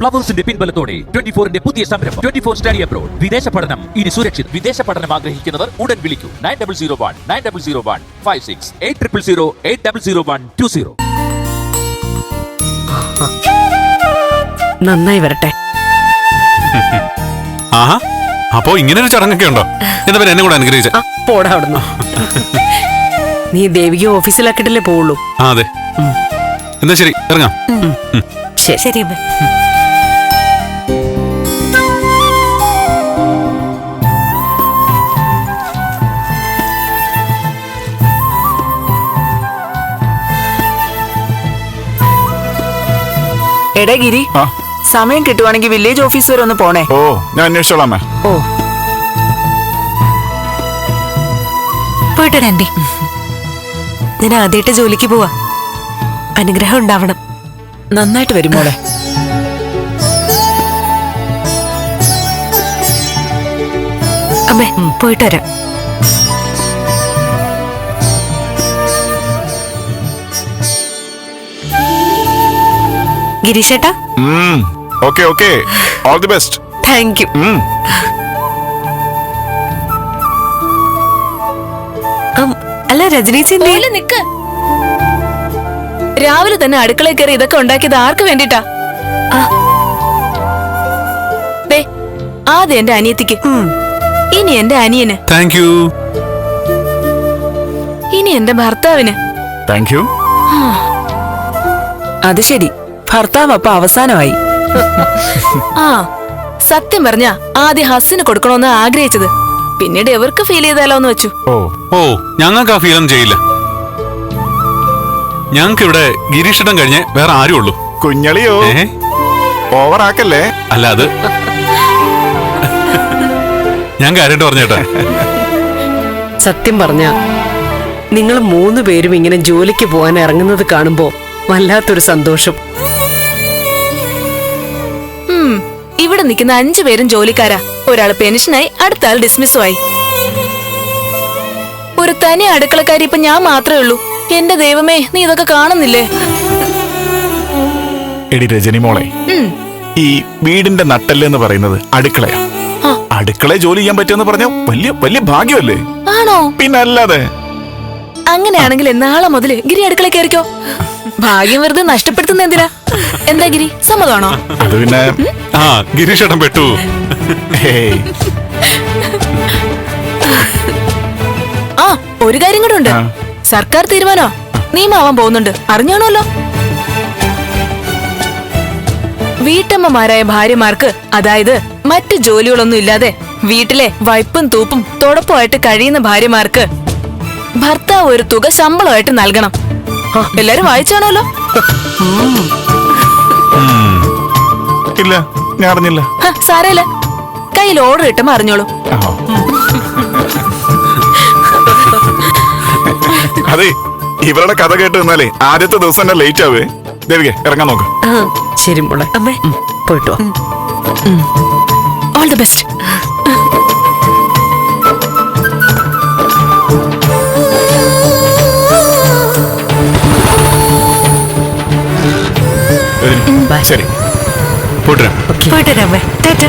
പ്ലവേഴ്സിന്റെ പിൻബലത്തോടെ twenty ഫോറിന്റെ പുതിയ സംരംഭം. Twenty four study abroad. വിദേശ പഠനം. ഇനി സുരക്ഷിത്. വിദേശ പഠനം ആഗ്രഹിക്കുന്നവർ ഉടൻ വിളിക്കൂ. Nine double zero one nine double zero one five six eight triple zero eight double zero one two zero. നന്നായി വരട്ടെ. ആഹാ അപ്പോ ഇങ്ങനെ ഒരു ചടങ്ങൊക്കെ ഉണ്ടോ? എന്താ പേര് എന്നെ കൂടെ അനുഗ്രഹിച്ച? പോടാ അവിടുന്ന്. നീ ദേവിക ഓഫീസിലാക്കിട്ടല്ലേ പോവുള്ളൂ. ആ അതെ. എന്നാ ശരി ഇറങ്ങാം. ശരി ശരി എടാ ഗിരി സമയം കിട്ടുവാണെങ്കിൽ വില്ലേജ് ഓഫീസ് വരെ ഒന്ന് പോണേ. ഓ ഞാൻ അന്വേഷിച്ചോളാം ഓ. പോയിട്ടെ ആന്റി ഞാൻ ആദ്യമായിട്ട് ജോലിക്ക് പോവാ. അനുഗ്രഹം ഉണ്ടാവണം. നന്നായിട്ട് വരും മോളെ. അമ്മേ പോയിട്ട് വരാം. ഗിരീഷേട്ടാ okay okay. All the best thank you അല്ല രജനി സിന്ധി. ഓൽ നിക്ക്. രാവിലെ തന്നെ അടുക്കളയിൽ കയറി ഇതൊക്കെ ഉണ്ടാക്കിയത് ആർക്ക് വേണ്ടിട്ടാ? ആദ്യം എന്റെ അനിയത്തിക്ക്. ഇനി എന്റെ അനിയന്. താങ്ക് യു ഇനി എന്റെ ഭർത്താവിന്. താങ്ക് യു അത് ശരി. ഭർത്താവ് അപ്പൊ അവസാനമായി. ആ സത്യം പറഞ്ഞ ആദ്യം ഹസ്സിന് കൊടുക്കണമെന്ന് ആഗ്രഹിച്ചത്. പിന്നീട് എവർക്ക് ഫീൽ ചെയ്താലോ എന്ന് വെച്ചു. ഓ ഓ ഞങ്ങൾക്ക് ആ ഫീലൊന്നും ചെയ്യില്ല. ഞങ്ങൾക്ക് ഇവിടെ ഗിരീഷട്ടം കഴിഞ്ഞ് വേറെ ആരും ഉള്ളൂ. കുഞ്ഞളിയോ ഏ? ഓവർ ആക്കല്ലേ? അല്ല അത് ഞാൻ കാര്യമായിട്ട് പറഞ്ഞേട്ടാ. സത്യം പറഞ്ഞ നിങ്ങൾ മൂന്ന് പേരും ഇങ്ങനെ ജോലിക്ക് പോകാൻ ഇറങ്ങുന്നത് കാണുമ്പോ വല്ലാത്തൊരു സന്തോഷം. ഇവിടെ നിൽക്കുന്ന അഞ്ചു പേരും ജോലിക്കാരാ. ഒരാൾ പെൻഷനായി അടുത്ത ആൾ ഡിസ്മിസും ആയി ഒരു തനി അടുക്കളക്കാരി ഇപ്പൊ ഞാൻ മാത്രമേ ഉള്ളൂ. എന്റെ ദൈവമേ നീ ഇതൊക്കെ കാണുന്നില്ലേ? എടി രജനി മോളെ ഈ വീടിന്റെ നട്ടൽ എന്ന് പറയുന്നത് അടുക്കളയാ. അടുക്കള ജോലി ചെയ്യാൻ പറ്റുമെന്ന് പറഞ്ഞ വലിയ വലിയ ഭാഗ്യമല്ലേ? ആണോ? പിന്നെ അല്ലാതെ അങ്ങനെയാണെങ്കിൽ നാളെ മുതൽ ഗിരി അടുക്കള കയറിക്കോ. ഭാഗ്യം വെറുതെ നഷ്ടപ്പെടുത്തുന്ന എന്തിനാ? എന്താ ഗിരി? സമ്മതമാണോ? അത് പിന്നെ ആ ഗിരീഷട്ടം പെട്ടു. ഹേയ്. ആ ഒരു കാര്യം കൂടെ ഉണ്ട്. ആ. സർക്കാർ തീരുമാനോ? നിയമാവാൻ പോകുന്നുണ്ട്. അറിഞ്ഞാണല്ലോ വീട്ടമ്മമാരായ ഭാര്യമാർക്ക് അതായത് മറ്റ് ജോലികളൊന്നും ഇല്ലാതെ വീട്ടിലെ വൈപ്പും തൂപ്പും തുടപ്പുമായിട്ട് കഴിയുന്ന ഭാര്യമാർക്ക് ഭർത്താവ് ഒരു തുക ശമ്പളമായിട്ട് നൽകണം. എല്ലാരും വായിച്ചാണല്ലോ. ഇല്ല ഞാൻ അറിഞ്ഞില്ല. സാരല്ല കയ്യിൽ ഓർഡർ കിട്ടുമ്പോ അറിഞ്ഞോളൂ. അതെ ഇവരുടെ കഥ കേട്ട് നിന്നാലേ ആദ്യത്തെ ദിവസം തന്നെ ലേറ്റ് ആവേ. ദേവികെ ഇറങ്ങാൻ നോക്ക്. ആ, ശരി മോളെ. അമ്മേ. പോയിട്ടോ പോയിട്ട് വാ. ഓൾ ദി ബെസ്റ്റ് ശരി. ഓക്കെ പോയിട്ട് ടാറ്റ.